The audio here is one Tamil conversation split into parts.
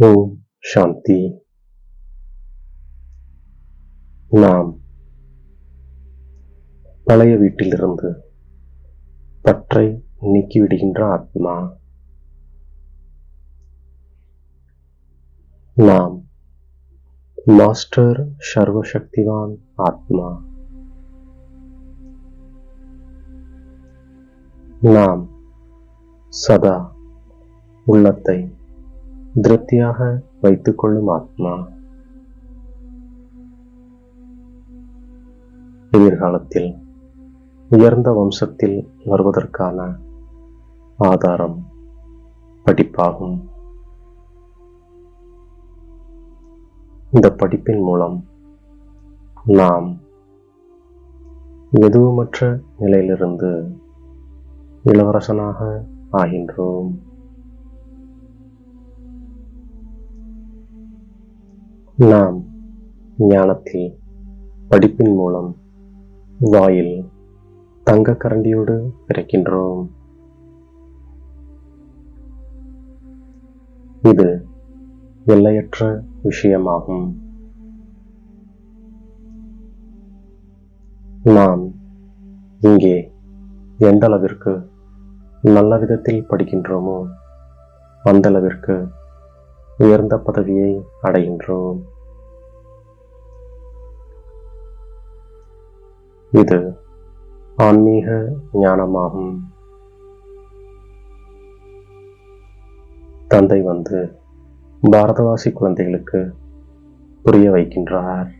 ஓம் சாந்தி நாம் பழைய வீட்டிலிருந்து பற்றை நீக்கிவிடுகின்ற ஆத்மா நாம் மாஸ்டர் சர்வசக்திவான் ஆத்மா நாம் சதா உள்ளத்தை திருப்தியாக வைத்துக் கொள்ளும் ஆத்மா. எதிர்காலத்தில் உயர்ந்த வம்சத்தில் வருவதற்கான ஆதாரம் படிப்பாகும். இந்த படிப்பின் மூலம் நாம் எதுவுமற்ற நிலையிலிருந்து இளவரசனாக ஆகின்றோம். நாம் ஞானத்தில் படிப்பின் மூலம் வாயில் தங்க கரண்டியோடு பிறக்கின்றோம். இது எல்லையற்ற விஷயமாகும். நாம் இங்கே எந்த அளவிற்கு நல்ல விதத்தில் படிக்கின்றோமோ அந்த அளவிற்கு உயர்ந்த பதவியை அடைகின்றோம். இது ஆன்மீக ஞானமாகும். தந்தை வந்து பாரதவாசி குழந்தைகளுக்கு புரிய வைக்கின்றார்.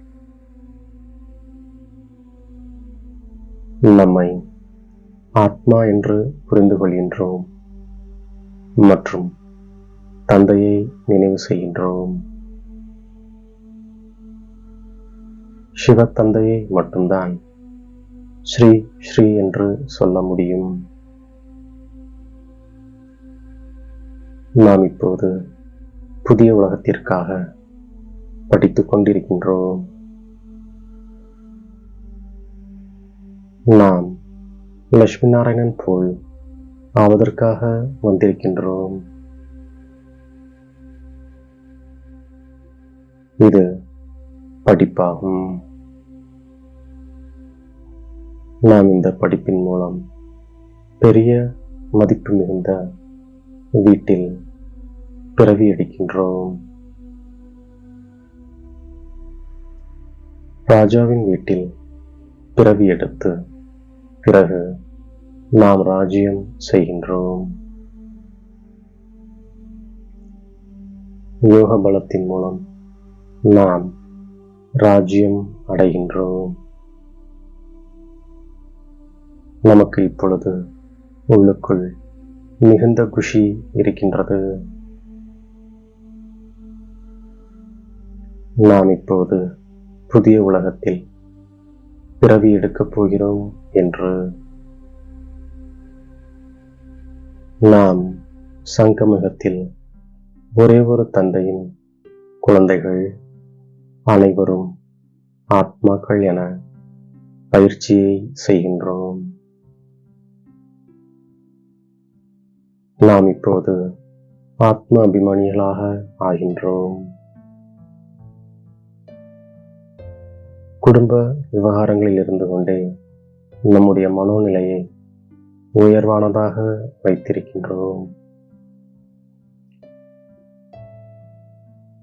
நம்மை ஆத்மா என்று புரிந்து கொள்கின்றோம் மற்றும் தந்தையை நினைவு செய்கின்றோம். சிவ தந்தையை மட்டும்தான் ஸ்ரீ ஸ்ரீ என்று சொல்ல முடியும். நாம் இப்போது புதிய உலகத்திற்காக படித்துக் கொண்டிருக்கின்றோம். நாம் லட்சுமி நாராயணன் போல் ஆவதற்காக வந்திருக்கின்றோம். இது படிப்பாகும். நாம் இந்த படிப்பின் மூலம் பெரிய மதிப்பு மிகுந்த வீட்டில் பிறவி அடிக்கின்றோம். ராஜாவின் வீட்டில் பிறவி எடுத்து பிறகு நாம் ராஜ்யம் செய்கின்றோம். யோக பலத்தின் மூலம் நாம் ராஜ்யம் அடைகின்றோம். நமக்கு இப்பொழுது உள்ளுக்குள் மிகுந்த குஷி இருக்கின்றது. நாம் இப்போது புதிய உலகத்தில் பிறவி எடுக்கப் போகிறோம் என்று நாம் சங்கமிகத்தில் ஒரே ஒரு தந்தையின் குழந்தைகள் அனைவரும் ஆத்மாக்கள் என பயிற்சியை செய்கின்றோம். நாம் இப்போது ஆத்ம அபிமானிகளாக ஆகின்றோம். குடும்ப விவகாரங்களில் இருந்து கொண்டே நம்முடைய மனோநிலையை உயர்வானதாக வைத்திருக்கின்றோம்.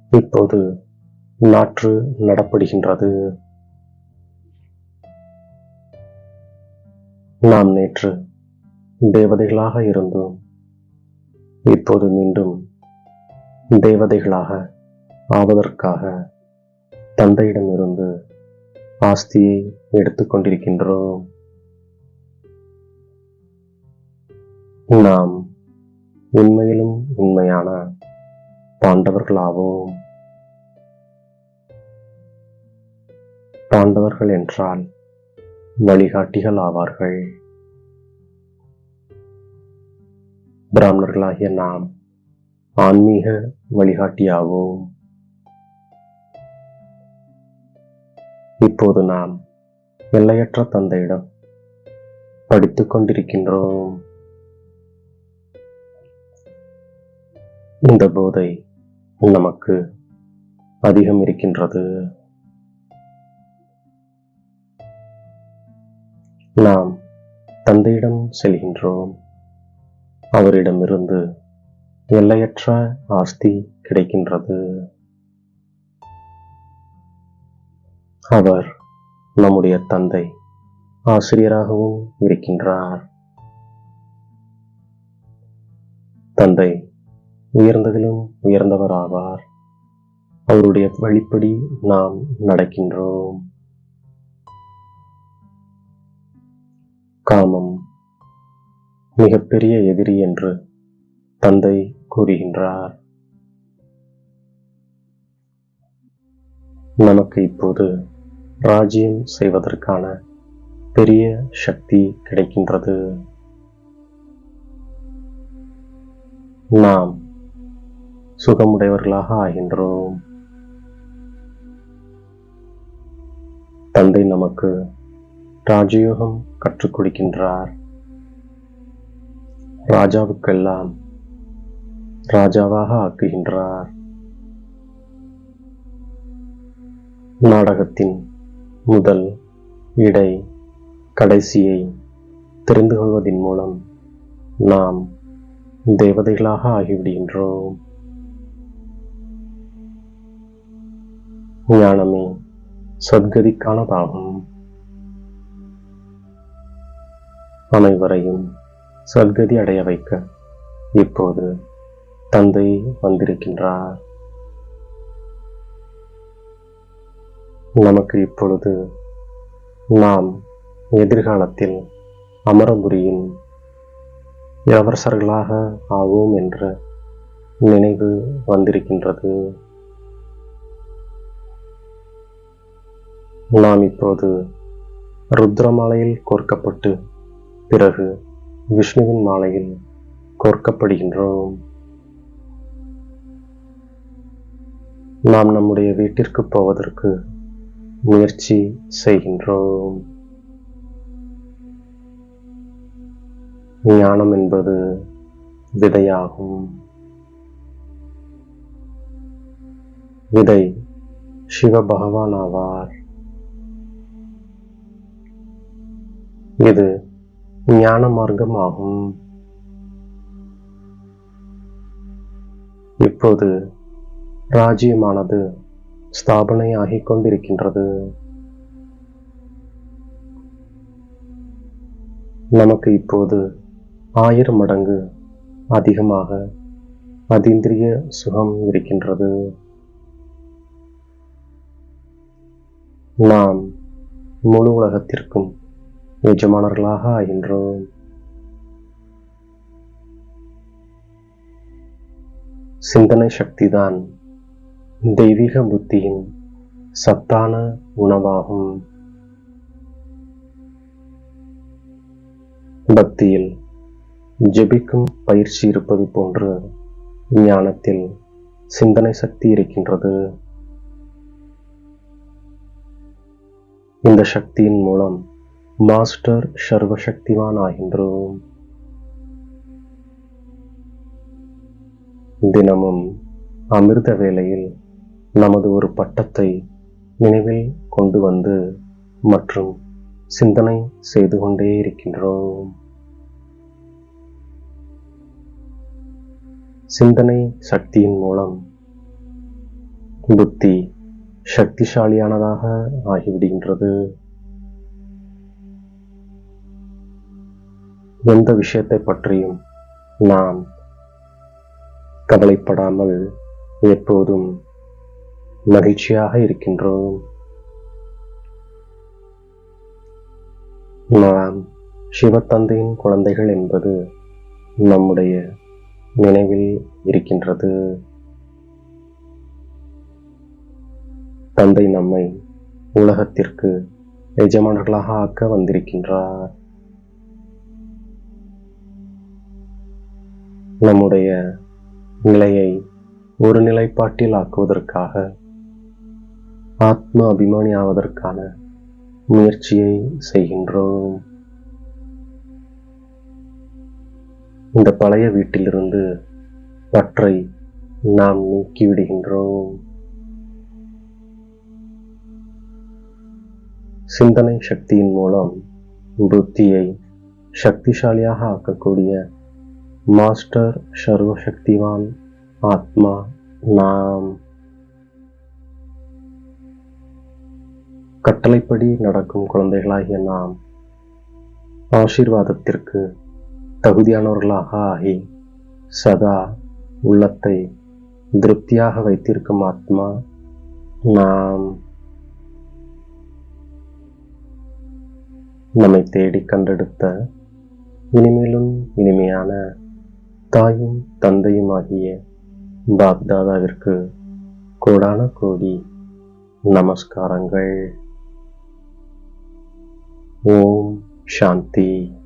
இப்போது நாற்று நடப்படுகின்றது. நாம் நேற்று தேவதைகளாக இருந்தோம். இப்போது மீண்டும் தேவதைகளாக ஆவதற்காக தந்தையிடமிருந்து ஆஸ்தியை எடுத்துக்கொண்டிருக்கின்றோம் நாம் உண்மையிலும் உண்மையான பாண்டவர்களாவோம். பாண்டவர்கள் என்றால் வழிகாட்டிகள் ஆவார்கள். பிராமணர்களாகிய நாம் ஆன்மீக வழிகாட்டியாவோம். இப்போது நாம் எல்லையற்ற தந்தையிடம் படித்துக் கொண்டிருக்கின்றோம். இந்த போதை நமக்கு அதிகம் இருக்கின்றது. நாம் தந்தையிடம் செல்கின்றோம். அவரிடமிருந்து எல்லையற்ற ஆஸ்தி கிடைக்கின்றது. அவர் நம்முடைய தந்தை ஆசிரியராகவும் இருக்கின்றார். தந்தை உயர்ந்ததிலும் உயர்ந்தவர் ஆவார் அவருடைய வழிப்படி நாம் நடக்கின்றோம். காமம் மிகப்பெரிய எதிரி என்று தந்தை கூறுகின்றார். நமக்கு இப்போது ராஜ்யம் செய்வதற்கான பெரிய சக்தி கிடைக்கின்றது. நாம் சுகமுடையவர்களாக ஆகின்றோம். தந்தை நமக்கு ராஜயோகம் கற்றுக் கொடுக்கின்றார். ராஜாவுக்கெல்லாம் ராஜாவாக ஆக்குகின்றார். நாடகத்தின் முதல் இடை கடைசியை தெரிந்து கொள்வதன் மூலம் நாம் தேவதைகளாக ஆகிவிடுகின்றோம். ஞானமே சத்கதிக்கானதாகும். அனைவரையும் சத்கதி அடைய வைக்க இப்போது தந்தை வந்திருக்கின்றார். நமக்கு இப்பொழுது நாம் எதிர்காலத்தில் அமரபுரியின் இளவரசர்களாக ஆவோம் என்ற நினைவு வந்திருக்கின்றது. நாம் இப்போது ருத்ரமாலையில் கோர்க்கப்பட்டு பிறகு விஷ்ணுவின் மாலையில் கோர்க்கப்படுகின்றோம். நாம் நம்முடைய வீட்டிற்கு போவதற்கு முயற்சி செய்கின்றோம். ஞானம் என்பது விதையாகும். விதை சிவபகவான் ஆவார். இது ஞான மார்க்கம் ஆகும் இப்போது ராஜ்யமானது ஸ்தாபனையாகிக் கொண்டிருக்கின்றது. நமக்கு இப்போது ஆயிரம் மடங்கு அதிகமாக அதீந்திரிய சுகம் இருக்கின்றது. நாம் முழு உலகத்திற்கும் எஜமானர்களாக ஆகின்றோம். சிந்தனை சக்திதான் தெய்வீக புத்தியின் சத்தான உணவாகும். பக்தியில் ஜெபிக்கும் பயிற்சி இருப்பது போன்று ஞானத்தில் சிந்தனை சக்தி இருக்கின்றது. இந்த சக்தியின் மூலம் மாஸ்டர் சர்வசக்திவான் ஆகின்றோம் தினமும் அமிர்த வேளையில் நமது ஒரு பட்டத்தை நினைவில் கொண்டு வந்து மற்றும் சிந்தனை செய்து கொண்டே இருக்கின்றோம். சிந்தனை சக்தியின் மூலம் புத்தி சக்திசாலியானதாக ஆகிவிடுகின்றது. எந்த விஷயத்தை பற்றியும் நாம் கவலைப்படாமல் எப்போதும் மகிழ்ச்சியாக இருக்கின்றோம். நாம் சிவத்தந்தையின் குழந்தைகள் என்பது நம்முடைய நினைவில் இருக்கின்றது. தந்தை நம்மை உலகத்திற்கு எஜமானர்களாக ஆக்க வந்திருக்கின்றார். நம்முடைய நிலையை ஒரு நிலைப்பாட்டில் ஆக்குவதற்காக ஆத்ம அபிமானி ஆவதற்கான முயற்சியை செய்கின்றோம். இந்த பழைய வீட்டிலிருந்து பற்றை நாம் நீக்கிவிடுகின்றோம் சிந்தனை சக்தியின் மூலம் புத்தியை சக்திசாலியாக ஆக்கக்கூடிய மாஸ்டர் சர்வசக்திவான் ஆத்மா நாம். கட்டளைப்படி நடக்கும் குழந்தைகளாகிய நாம் ஆசீர்வாதத்திற்கு தகுதியானவர்களாக ஆகி சதா உள்ளத்தை திருப்தியாக வைத்திருக்கும் ஆத்மா நாம். நம்மை தேடி கண்டெடுத்த இனிமேலும் இனிமையான தாயும் தந்தையும் ஆகிய பாக்தாதாவிற்கு கோடான கோடி நமஸ்காரங்கள். ஓம் சாந்தி.